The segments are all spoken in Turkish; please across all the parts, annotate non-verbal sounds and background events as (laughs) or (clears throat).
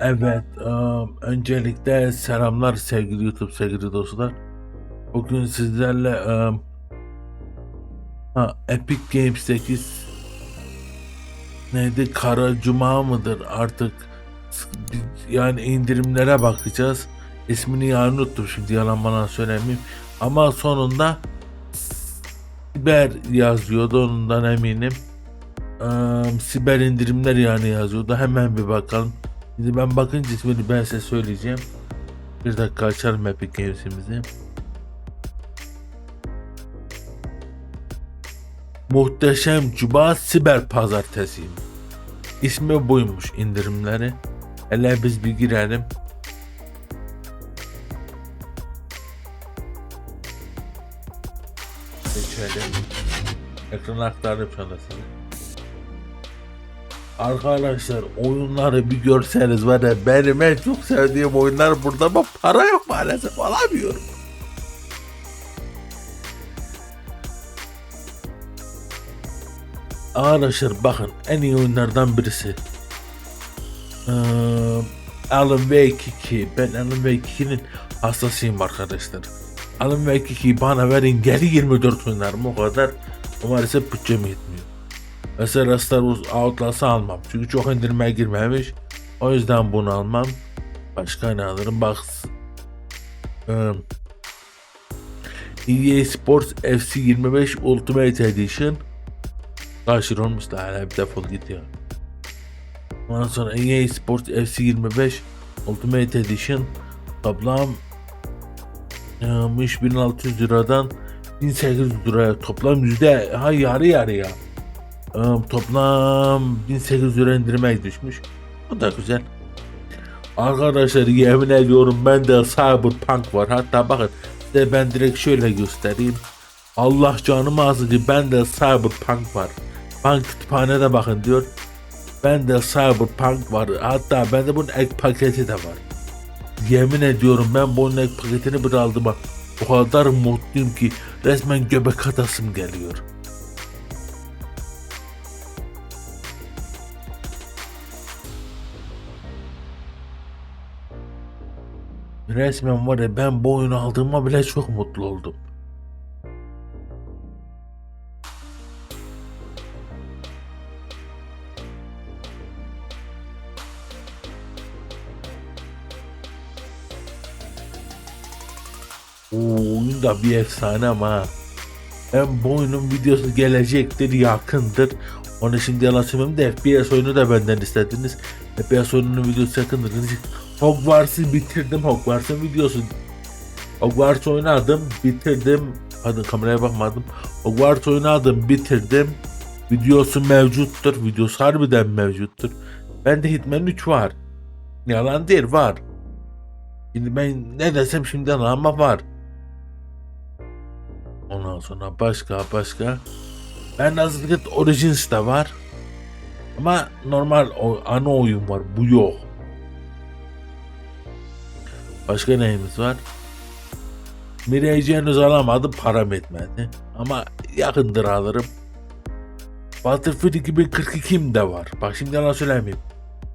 Evet, ım, öncelikle selamlar sevgili YouTube sevgili dostlar. Bugün sizlerle ım, ha, Epic Games'teki neydi Kara Cuma mıdır artık yani indirimlere bakacağız. İsmini ya unuttum şimdi yalan bana söylemeyeyim. Ama sonunda Siber yazıyordu ondan eminim. Im, siber indirimler yani yazıyordu. Hemen bir bakalım. Şimdi ben bakınca ismini ben size söyleyeceğim. Bir dakika açalım Epic Games'imizi. Muhteşem Cuma Siber Pazartesiyim. İsmi buymuş indirimleri. Hele biz bir girelim. Geçelim. Ekran anda size. Arkadaşlar oyunları bir görseniz var ya benim en çok sevdiğim oyunlar burada ama para yok maalesef alamıyorum. Arkadaşlar bakın en iyi oyunlardan birisi. Ee, Alan Wake 2. Ben Alan Wake 2'nin hastasıyım arkadaşlar. Alan Wake 2'yi bana verin geri 24 oynarım o kadar. Maalesef bütçem yetmiyor. Mesela Star Wars Outlast'ı almam. Çünkü çok indirmeye girmemiş. O yüzden bunu almam. Başka ne alırım? Bak. EA Sports FC 25 Ultimate Edition. Karşı olmuş da hala bir defol git. Ondan sonra EA Sports FC 25 Ultimate Edition toplam eee, 3600 liradan 1800 liraya toplam yüzde ha yarı yarıya. Toplam 1800 lira düşmüş. O da güzel. Arkadaşlar yemin ediyorum bende Cyberpunk var. Hatta bakın size ben direkt şöyle göstereyim. Allah canımı azıcı bende Cyberpunk var. Ben kütüphanede bakın diyor. Bende Cyberpunk var. Hatta bende bunun ek paketi de var. Yemin ediyorum ben bunun ek paketini bir aldım. O kadar mutluyum ki resmen göbek atasım geliyor. Resmen var ya ben bu oyunu aldığıma bile çok mutlu oldum. Oo, oyun da bir efsane ama. Ben bu oyunun videosu gelecektir, yakındır. Onu şimdi yalan söylemem de FPS oyunu da benden istediniz. FPS oyununun videosu yakındır. Hogwarts'ı bitirdim. Hogwarts'ın videosu. Hogwarts oynadım, bitirdim. Hadi kameraya bakmadım. Hogwarts oynadım, bitirdim. Videosu mevcuttur. Videosu harbiden mevcuttur. Bende Hitman 3 var. Yalan değil var. Şimdi ben ne desem şimdiden ama var. Ondan sonra başka başka. Ben Hazırlık Origins de var. Ama normal o, ana oyun var. Bu yok. Başka neyimiz var? Mirage henüz alamadım. Param etmedi. Ama yakındır alırım. Battlefield 2042 de var. Bak şimdi yalan söylemeyeyim.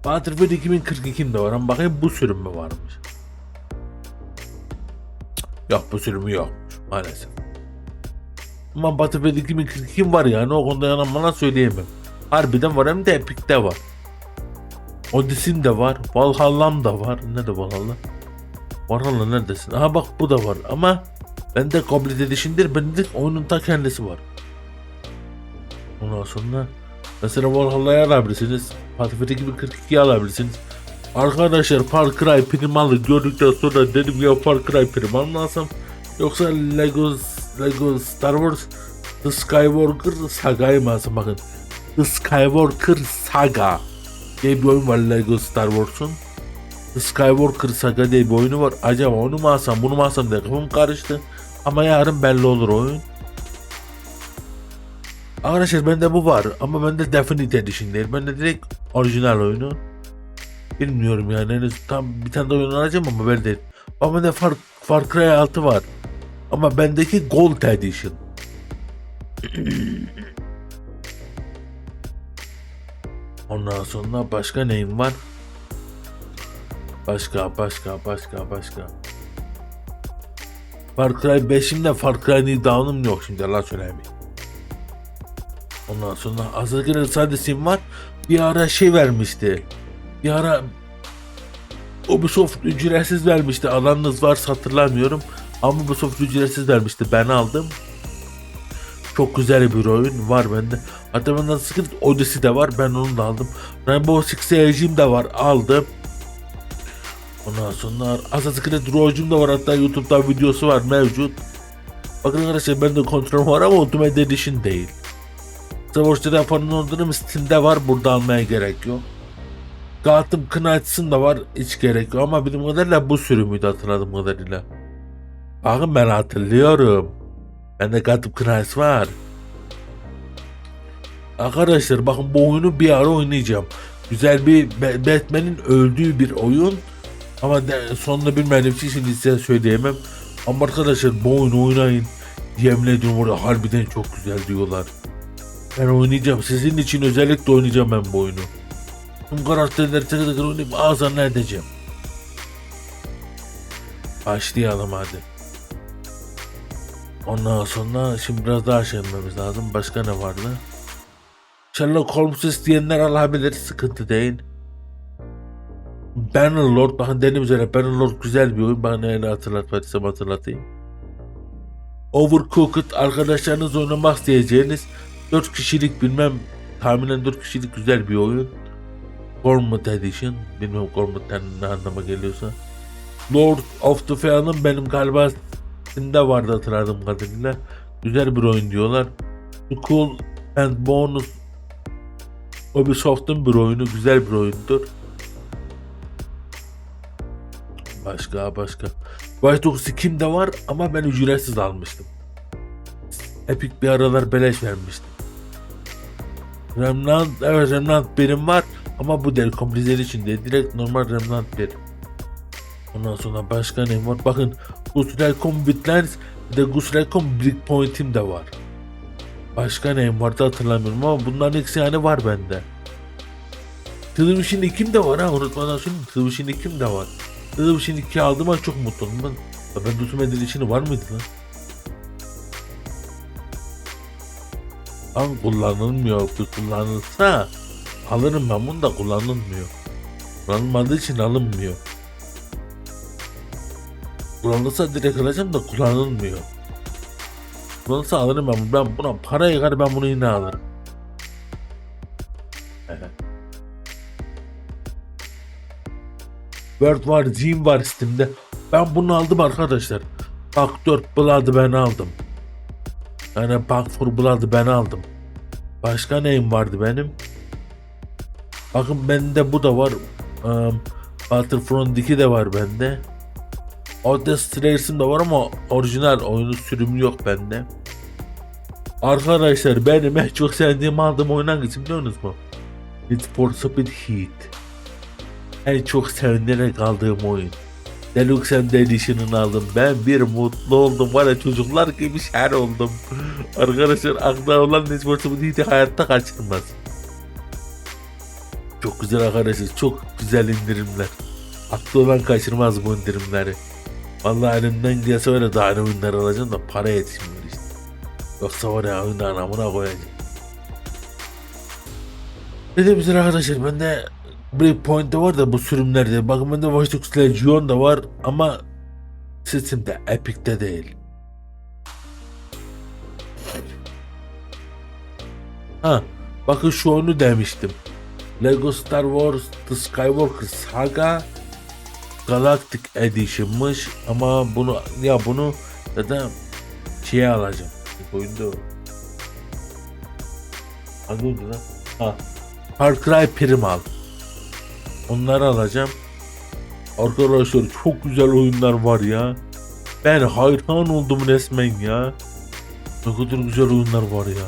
Battlefield 2042 de var ama bakayım bu sürüm mü varmış. Yok bu sürümü yokmuş maalesef. Ama Battlefield 2042 var yani o konuda yalan bana söyleyemem. Harbiden var hem de Epic'te var. Odyssey'in de var. Valhalla'm da var. Ne de Valhalla? Valhalla neredesin? Aha bak bu da var ama bende Complete Edition'dir. Bende oyunun ta kendisi var. Ondan sonra mesela Valhalla'yı alabilirsiniz. Battlefield 2042'yi alabilirsiniz. Arkadaşlar Far Cry Primal'ı gördükten sonra dedim ya Far Cry Primal lazım. Yoksa Lego, Lego Star Wars The Skywalker Saga'yı mı alsam bakın. The Skywalker Saga diye bir oyun var Lego Star Wars'un. Skywalker Saga diye bir oyunu var. Acaba onu mu alsam bunu mu alsam diye kafam karıştı. Ama yarın belli olur oyun. Arkadaşlar bende bu var ama bende Definite Edition değil. Bende direkt orijinal oyunu. Bilmiyorum yani henüz tam bir tane de oyun alacağım ama ben değil. Ama bende Far, Far Cry 6 var. Ama bendeki Gold Edition. (clears throat) Ondan sonra başka neyim var? Başka başka başka başka. Far Cry 5'imde Far Cry New Dawn'um yok şimdi Allah söyleyeyim. Ondan sonra Azagir Sadis'im var. Bir ara şey vermişti. Bir ara Ubisoft ücretsiz vermişti. Alanınız varsa hatırlamıyorum. Ama Ubisoft ücretsiz vermişti. Ben aldım. Çok güzel bir oyun var bende. Hatta benden Secret Odyssey de var. Ben onu da aldım. Rainbow Six Siege'im de var. Aldım. Ondan sonra Assassin's Creed Rogue'um da var. Hatta YouTube'da videosu var mevcut. Bakın arkadaşlar bende kontrol var ama Ultimate Edition değil. Savaş Telefon'un olduğunu Steam'de var. Burada almaya gerek yok. Gotham Knights'ın da var. Hiç gerek yok ama bildiğim kadarıyla bu sürümüydü hatırladığım kadarıyla. Bakın ben hatırlıyorum. Bende Gotham Knights var. Arkadaşlar bakın bu oyunu bir ara oynayacağım. Güzel bir Ba- Batman'in öldüğü bir oyun. Ama de, sonunu bilmediğim için şimdi size söyleyemem. Ama arkadaşlar bu oyunu oynayın. Yemin ediyorum orada harbiden çok güzel diyorlar. Ben oynayacağım. Sizin için özellikle oynayacağım ben bu oyunu. Tüm karakterleri tek tek oynayıp ağzına edeceğim. Başlayalım hadi. Ondan sonra şimdi biraz daha şey yapmamız lazım. Başka ne vardı? Sherlock Holmes isteyenler alabilir. Sıkıntı değil. Bannerlord. Bakın dediğim üzere Bannerlord güzel bir oyun. Bana neyle hatırlatmadıysam hatırlatayım. Overcooked arkadaşlarınız oynamak isteyeceğiniz 4 kişilik bilmem tahminen 4 kişilik güzel bir oyun. Gormut Edition. Bilmem Gormut'tan ne anlama geliyorsa. Lord of the Fallen benim galiba Steam'de vardı hatırladığım kadarıyla. Güzel bir oyun diyorlar. The Cool and Bonus Ubisoft'un bir oyunu güzel bir oyundur. Başka başka. White Ox 2'm de var ama ben ücretsiz almıştım. Epic bir aralar beleş vermiştim. Remnant, evet Remnant benim var ama bu değil komplizer için değil. Direkt normal Remnant bir. Ondan sonra başka ne var? Bakın Ghost Recon Wildlands bir de Ghost Recon Breakpoint'im de var. Başka neyim vardı hatırlamıyorum ama bunların ikisi yani var bende. Television 2'm de var ha unutmadan söyleyeyim. Television 2'm de var. Television 2 aldığıma çok mutluyum ben. Ya Ben Dutum Edition'ı var mıydı lan? Lan kullanılmıyor. Kullanılsa alırım ben bunu da kullanılmıyor. Kullanılmadığı için alınmıyor. Kullanılsa direkt alacağım da kullanılmıyor. Kullanılsa alırım ben bunu. Ben buna para yıkar ben bunu yine alırım. World War Z var Steam'de. Ben bunu aldım arkadaşlar. Bak 4 Blood'ı ben aldım. Yani Back 4 Blood'ı ben aldım. Başka neyim vardı benim? Bakın bende bu da var. Um, Battlefront 2 de var bende. Odyssey Trace'im de var ama orijinal oyunun sürümü yok bende. Arkadaşlar benim en çok sevdiğim aldığım oyun hangisi biliyor musunuz mu? Need for Speed Heat. En çok sevinerek aldığım oyun. Deluxe Edition'ını aldım. Ben bir mutlu oldum. Var ya çocuklar gibi şer oldum. (laughs) Arkadaşlar akla olan Heat'i hayatta kaçırmaz. Çok güzel arkadaşlar. Çok güzel indirimler. Aklı olan kaçırmaz bu indirimleri. Vallahi elimden gelse öyle daha ne oyunlar alacağım da para yetişmiyor işte. Yoksa var ya oyunu anamına koyacağım. Dediğim üzere arkadaşlar bende Breakpoint'te var da bu sürümlerde. Bakın bende Watch Dogs Legion da var ama Steam'de, Epic'te değil. Ha, bakın şu oyunu demiştim. Lego Star Wars The Skywalker Saga Galactic Edition'mış ama bunu ya bunu zaten şeye alacağım. Oyunda. Hangi oyundu lan? Ha. Far Cry Primal. Onları alacağım. Arkadaşlar çok güzel oyunlar var ya. Ben hayran oldum resmen ya. Ne kadar güzel oyunlar var ya.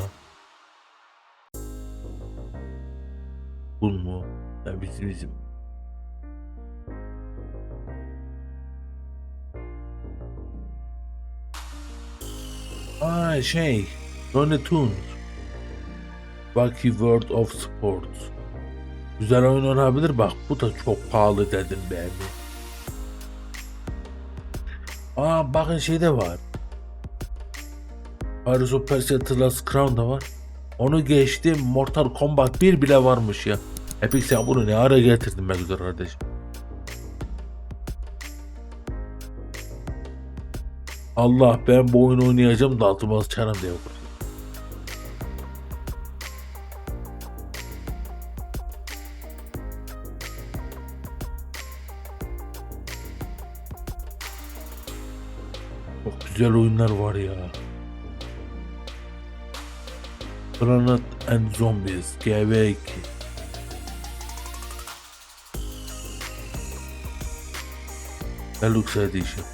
Bu mu? Ya bizim bizim. Aa şey. Looney Tunes. Bucky World of Sports. Güzel oyun olabilir bak bu da çok pahalı dedim beğendim. Aa bakın şey de var. Paris of Persia The Last Crown da var. Onu geçtim Mortal Kombat 1 bile varmış ya. Epic sen bunu ne ara getirdin be güzel kardeşim. Allah ben bu oyunu oynayacağım da altıma sıçarım diye Çok güzel oyunlar var ya. Planet and Zombies GV2 Deluxe Edition.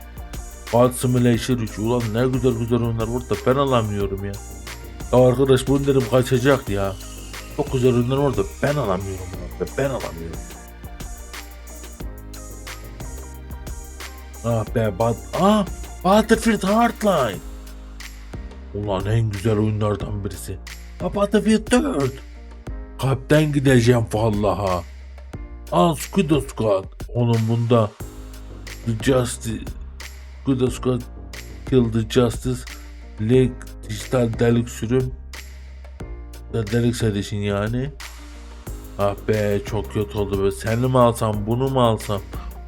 God Simulator 3 Ulan ne güzel güzel oyunlar var da ben alamıyorum ya. Ya arkadaş bunu dedim kaçacak ya. Çok güzel oyunlar var da ben alamıyorum ulan be, ben alamıyorum. Ah be bad Ah Battlefield Hardline. Ulan en güzel oyunlardan birisi. Battlefield 4 Kalpten gideceğim vallaha. Al Squid Squad. Onun bunda The Justice Squid Squad Kill the Justice League Dijital Delik sürüm. Delik Edition yani. Ah be çok kötü oldu be. Seni mi alsam bunu mu alsam?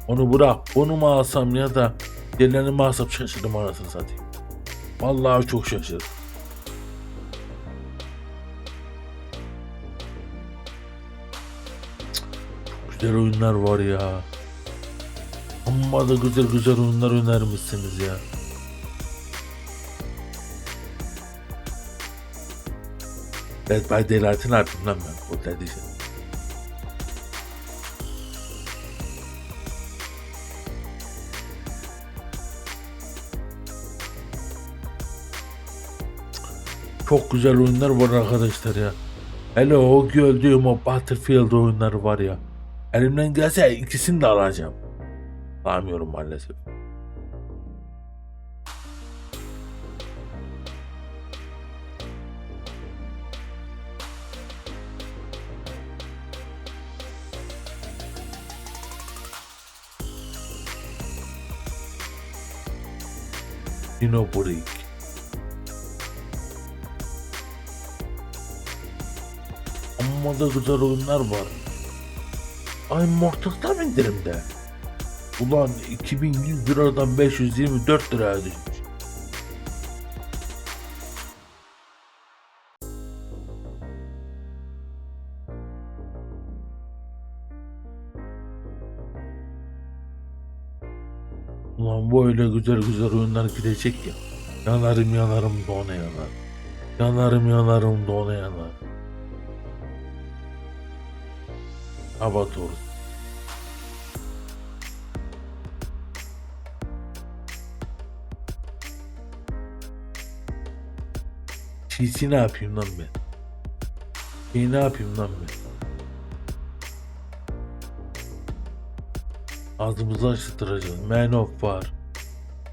Onu bırak bunu mu alsam ya da diğerlerini mi alsam şaşırdım anasını satayım Vallahi çok şaşırdım güzel oyunlar var ya. Amma da güzel güzel oyunlar önermişsiniz ya. Dead by Daylight'ın ardından ben o dedi. Çok güzel oyunlar var arkadaşlar ya. Hele o gördüğüm o Battlefield oyunları var ya. Elimden gelse ikisini de alacağım. Alamıyorum maalesef. Dino Amma da güzel oyunlar var. Ay Mortal'da mı indirimde? Ulan 2100 liradan 524 liraya düşmüş. Ulan böyle güzel güzel oyunlar gidecek ya. Yanarım yanarım da ona yanar. Yanarım yanarım da ona yanar. Abator. Şeysi ne yapayım lan ben? Şeyi ne yapayım lan ben? Ağzımızı açtıracağız. Man of var.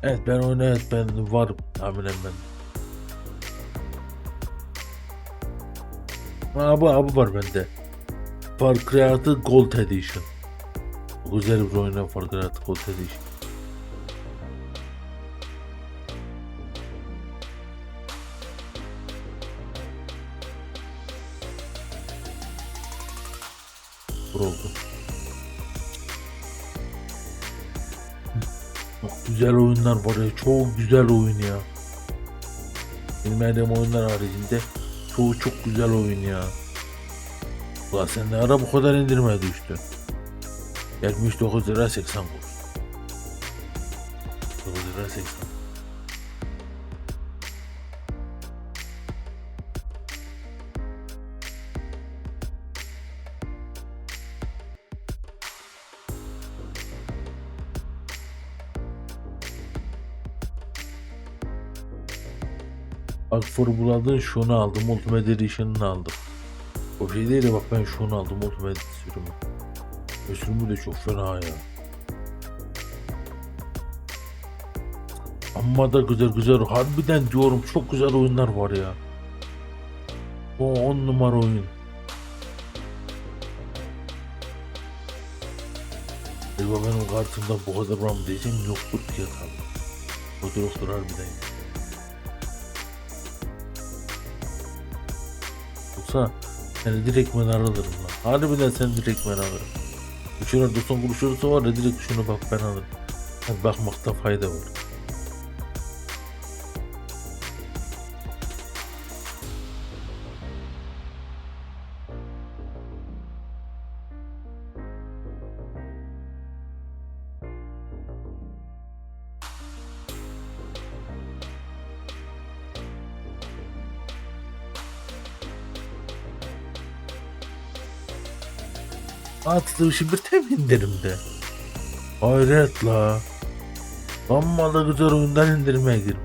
Evet ben oyna evet ben varım tahminen ben. Ha bu abi var bende. Far Cry 6 Gold Edition. Güzel bir oyun Far Cry 6 Gold Edition. Oldu. Çok güzel oyunlar var ya. Çok güzel oyun ya. Bilmediğim oyunlar haricinde çoğu çok güzel oyun ya. Ulan sen ne ara bu kadar indirime düştün? 79 lira 80 kuruş. 9 lira 80. Bak formuladın şunu aldım. Ultimate Edition'ını aldım. O şey değil de bak ben şunu aldım Ultimate sürümü. Ve sürümü de çok fena ya. Amma da güzel güzel. Harbiden diyorum çok güzel oyunlar var ya. O 10 numara oyun. Acaba benim kartımda bu kadar RAM diyeceğim yoktur ki tabii. Bozuluktur harbiden. Yoksa seni direkt ben alırım lan. Harbiden seni direkt ben alırım. Şuna dursun konuşursa var ya direkt şunu bak ben alırım. Yani bakmakta fayda var. Attığı işi bir tek indirimde. Hayret la. Amma da güzel oyundan indirmeye gir.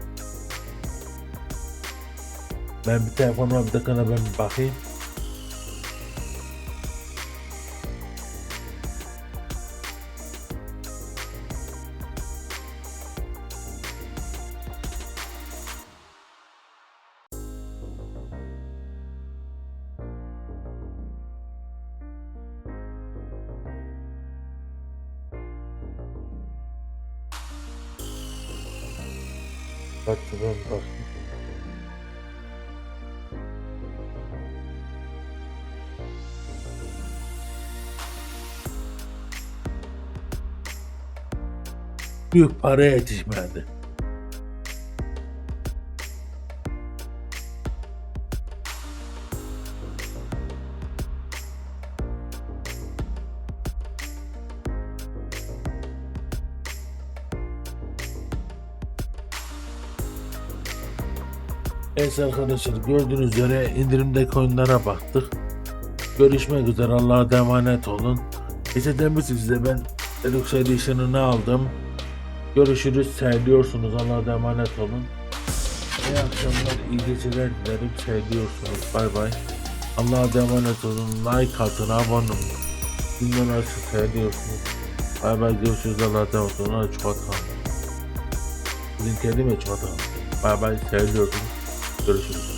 Ben bir telefonuma bir dakika ben bir bakayım. Büyük paraya yetişmedi. Evet arkadaşlar gördüğünüz üzere indirimdeki oyunlara baktık. Görüşmek üzere Allah'a emanet olun. İşte demiştim size ben Deluxe Edition'ını aldım. Görüşürüz seyrediyorsunuz Allah'a emanet olun. İyi akşamlar iyi geceler dilerim seyrediyorsunuz bay bay. Allah'a emanet olun like atın abone olun. Günden açık seyrediyorsunuz. Bay bay görüşürüz Allah'a emanet olun. Hadi çikolata alın. Bugün çikolata alın. Bay bay seyrediyorsunuz. Görüşürüz.